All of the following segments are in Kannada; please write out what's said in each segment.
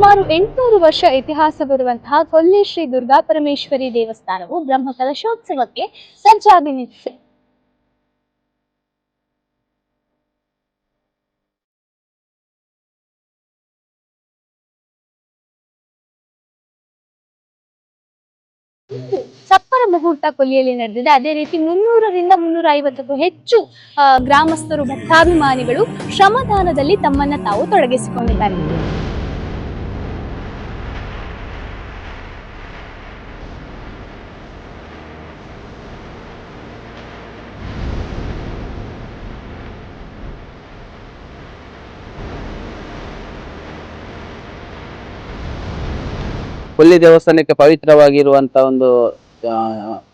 ಸುಮಾರು ಎಂಟುನೂರು ವರ್ಷ ಇತಿಹಾಸವಿರುವಂತಹ ಕೊಲ್ಲಿ ಶ್ರೀ ದುರ್ಗಾ ಪರಮೇಶ್ವರಿ ದೇವಸ್ಥಾನವು ಬ್ರಹ್ಮ ಕಲಶೋತ್ಸವಕ್ಕೆ ಸಜ್ಜಾಗಿ ಸಪ್ಪರ ಮುಹೂರ್ತ ಕೊಲ್ಲಿಯಲ್ಲಿ ನಡೆದಿದೆ. ಅದೇ ರೀತಿ ಮುನ್ನೂರರಿಂದ ಮುನ್ನೂರ ಐವತ್ತಕ್ಕೂ ಹೆಚ್ಚು ಗ್ರಾಮಸ್ಥರು ಭಕ್ತಾಭಿಮಾನಿಗಳು ಶ್ರಮದಾನದಲ್ಲಿ ತಮ್ಮನ್ನ ತಾವು ತೊಡಗಿಸಿಕೊಂಡಿದ್ದಾರೆ. ಕೊಲ್ಲಿ ದೇವಸ್ಥಾನಕ್ಕೆ ಪವಿತ್ರವಾಗಿರುವಂತ ಒಂದು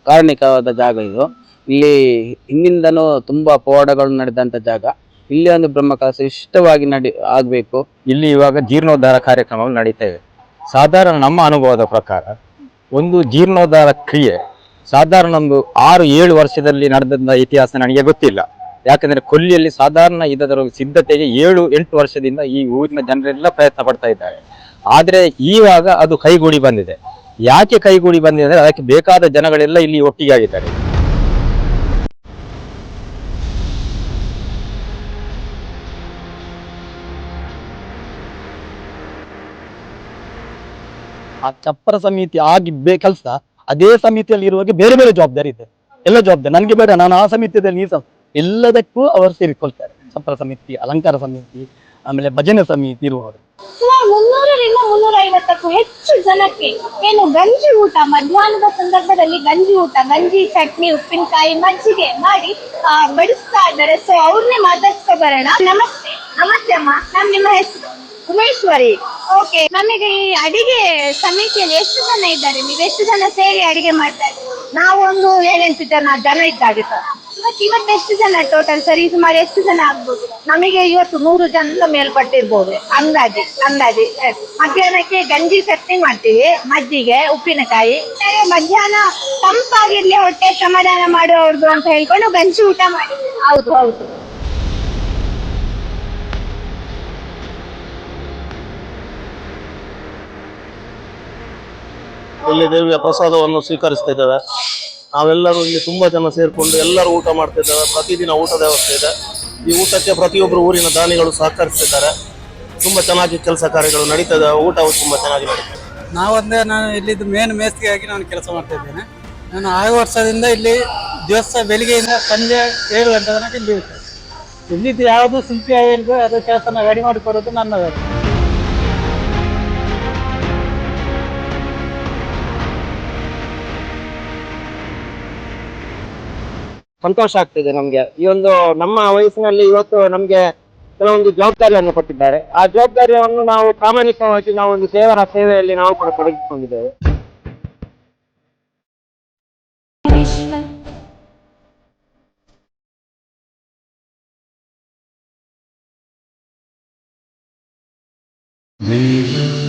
ಕಾರಣಿಕವಾದ ಜಾಗ ಇದು. ಇಲ್ಲಿ ಹಿಂದಿಂದನೂ ತುಂಬಾ ಪವಾಡಗಳು ನಡೆದಂತ ಜಾಗ. ಇಲ್ಲಿ ಒಂದು ಬ್ರಹ್ಮಕಲಶ ಇಷ್ಟವಾಗಿ ನಡಿ, ಆಗ್ಬೇಕು. ಇಲ್ಲಿ ಇವಾಗ ಜೀರ್ಣೋದ್ಧಾರ ಕಾರ್ಯಕ್ರಮಗಳು ನಡೀತೇವೆ ಸಾಧಾರಣ ನಮ್ಮ ಅನುಭವದ ಪ್ರಕಾರ ಒಂದು ಜೀರ್ಣೋದ್ಧಾರ ಕ್ರಿಯೆ ಸಾಧಾರಣ ಒಂದು ಆರು, ಏಳು ವರ್ಷದಲ್ಲಿ ನಡೆದಂತ ಇತಿಹಾಸ ನನಗೆ ಗೊತ್ತಿಲ್ಲ. ಯಾಕಂದ್ರೆ ಕೊಲ್ಲಿಯಲ್ಲಿ ಸಾಧಾರಣ ಇದರ ಸಿದ್ಧತೆಗೆ ಏಳು, ಎಂಟು ವರ್ಷದಿಂದ ಈ ಊರಿನ ಜನರೆಲ್ಲ ಪ್ರಯತ್ನ ಪಡ್ತಾ ಇದ್ದಾರೆ. ಆದ್ರೆ ಈವಾಗ ಅದು ಕೈಗೂಡಿ ಬಂದಿದೆ. ಯಾಕೆ ಕೈಗೂಡಿ ಬಂದಿದೆ ಅಂದ್ರೆ ಅದಕ್ಕೆ ಬೇಕಾದ ಜನಗಳೆಲ್ಲ ಇಲ್ಲಿ ಒಟ್ಟಿಗೆ ಆಗಿದ್ದಾರೆ. ಆ ಚಪ್ಪರ ಸಮಿತಿ ಆಗಿಬ್ಬೇ ಕೆಲಸ, ಅದೇ ಸಮಿತಿಯಲ್ಲಿ ಇರುವಾಗ ಬೇರೆ ಬೇರೆ ಜವಾಬ್ದಾರಿ ಇದೆ. ಎಲ್ಲ ಜವಾಬ್ದಾರಿ. ನನಗೆ ಬೇಡ, ನಾನು ಆ ಸಮಿತಿಯಲ್ಲಿ ನೀ ಎಲ್ಲದಕ್ಕೂ ಅವರು ಸೇರಿಕೊಳ್ತಾರೆ. ಸಂಪರ ಸಮಿತಿ ಅಲಂಕಾರ ಸಮಿತಿ ಆಮೇಲೆ ಭಜನೆ ಸಮಿತಿ ಇರುವವರು ಸುಮಾರು ಮುನ್ನೂರರಿಂದ ಮುನ್ನೂರ ಐವತ್ತಕ್ಕೂ ಹೆಚ್ಚು ಜನಕ್ಕೆ ಏನು ಗಂಜಿ ಊಟ ಮಧ್ಯಾಹ್ನದ ಸಂದರ್ಭದಲ್ಲಿ ಗಂಜಿ ಊಟ ಗಂಜಿ ಚಟ್ನಿ ಉಪ್ಪಿನಕಾಯಿ ಮಜ್ಜಿಗೆ ಮಾಡಿ ಬಡಿಸ್ತಾ ಇದ್ದಾರೆ. ಸೊ ಅವ್ರನ್ನೇ ಮಾತಾಡ್ಸ್ಕೊ ಬರೋಣ ನಮಸ್ತೆ. ನಮಸ್ತೆ ಅಮ್ಮ. ನಮ್ ನಿಮ್ಮ ಹೆಸರು? ಉಮೇಶ್ವರಿ. ಓಕೆ ನಮಗೆ ಈ ಅಡಿಗೆ ಸಮಿತಿಯಲ್ಲಿ ಎಷ್ಟು ಜನ ಇದ್ದಾರೆ? ನೀವು ಎಷ್ಟು ಜನ ಸೇರಿ ಅಡಿಗೆ ಮಾಡ್ತಾ ಇದ್ದೀರಿ? ನಾವು ಒಂದು ಏಳೆಂಟು ಜನ ಜನ ಇದ್ದಾಗೆ ಸರ್. ಇವತ್ತು ಇವತ್ತು ಎಷ್ಟು ಜನ ಟೋಟಲ್ ಸರಿ? ಸುಮಾರು ಎಷ್ಟು ಜನ ಆಗ್ಬೋದು? ನಮಗೆ ಇವತ್ತು ನೂರು ಜನ ಮೇಲ್ಪಟ್ಟಿರ್ಬೋದು. ಅಂದಾಜಿ ಅಂದಾಜಿ. ಮಧ್ಯಾಹ್ನಕ್ಕೆ ಗಂಜಿ ಚಟ್ನಿ ಮಾಡ್ತೀವಿ, ಮಜ್ಜಿಗೆ, ಉಪ್ಪಿನಕಾಯಿ. ಮಧ್ಯಾಹ್ನ ತಂಪಾಗಿರ್ಲಿ ಹೊಟ್ಟೆ ಸಮಾಧಾನ ಮಾಡುವವ್ರದ್ದು ಅಂತ ಹೇಳ್ಕೊಂಡು ಗಂಜಿ ಊಟ ಮಾಡಿ. ಹೌದು ಹೌದು. ಇಲ್ಲಿ ದೇವಿಯ ಪ್ರಸಾದವನ್ನು ಸ್ವೀಕರಿಸ್ತಾ ನಾವೆಲ್ಲರೂ ಇಲ್ಲಿ ತುಂಬಾ ಜನ ಸೇರಿಕೊಂಡು ಎಲ್ಲರೂ ಊಟ ಮಾಡ್ತಾ ಇದ್ದಾರೆ ಪ್ರತಿದಿನ ಊಟದ ವ್ಯವಸ್ಥೆ ಇದೆ. ಈ ಊಟಕ್ಕೆ ಪ್ರತಿಯೊಬ್ಬರು ಊರಿನ ದಾನಿಗಳು ಸಹಕರಿಸ್ತಿದ್ದಾರೆ. ತುಂಬಾ ಚೆನ್ನಾಗಿ ಕೆಲಸ ಕಾರ್ಯಗಳು ನಡೀತಾ ಊಟವು ತುಂಬಾ ಚೆನ್ನಾಗಿ ನಡೀತದೆ. ನಾವೊಂದೇ ನಾನು ಇಲ್ಲಿದ್ದು ಮೇನ್ ಮೇಸ್ತಿಗಾಗಿ ನಾನು ಕೆಲಸ ಮಾಡ್ತಾ ಇದ್ದೇನೆ. ನಾನು ಆರು ವರ್ಷದಿಂದ ಇಲ್ಲಿ ದಿವಸ ಬೆಳಿಗ್ಗೆಯಿಂದ ಸಂಜೆ ಏಳು ಗಂಟೆ ತನಕ ಇಲ್ಲಿ ಇಲ್ಲಿದ್ದು ಯಾವುದು ಶಿಲ್ಪಿ ಆಗಿರ್ಬೋದು ಅದು ಕೆಲಸನ ರೆಡಿ ಮಾಡಿ ಕೊಡೋದು ಸಂತೋಷ ಆಗ್ತಿದೆ ನಮ್ಗೆ. ಈ ಒಂದು ನಮ್ಮ ವಯಸ್ಸಿನಲ್ಲಿ ಇವತ್ತು ನಮ್ಗೆ ಕೆಲವೊಂದು ಜವಾಬ್ದಾರಿಯನ್ನು ಕೊಟ್ಟಿದ್ದಾರೆ. ಆ ಜವಾಬ್ದಾರಿಯನ್ನು ನಾವು ಪ್ರಾಮಾಣಿಕವಾಗಿ ನಾವು ಒಂದು ಸೇವರ ಸೇವೆಯಲ್ಲಿ ನಾವು ಕೂಡ ತೊಡಗಿಸಿಕೊಂಡಿದ್ದೇವೆ. ದೇವ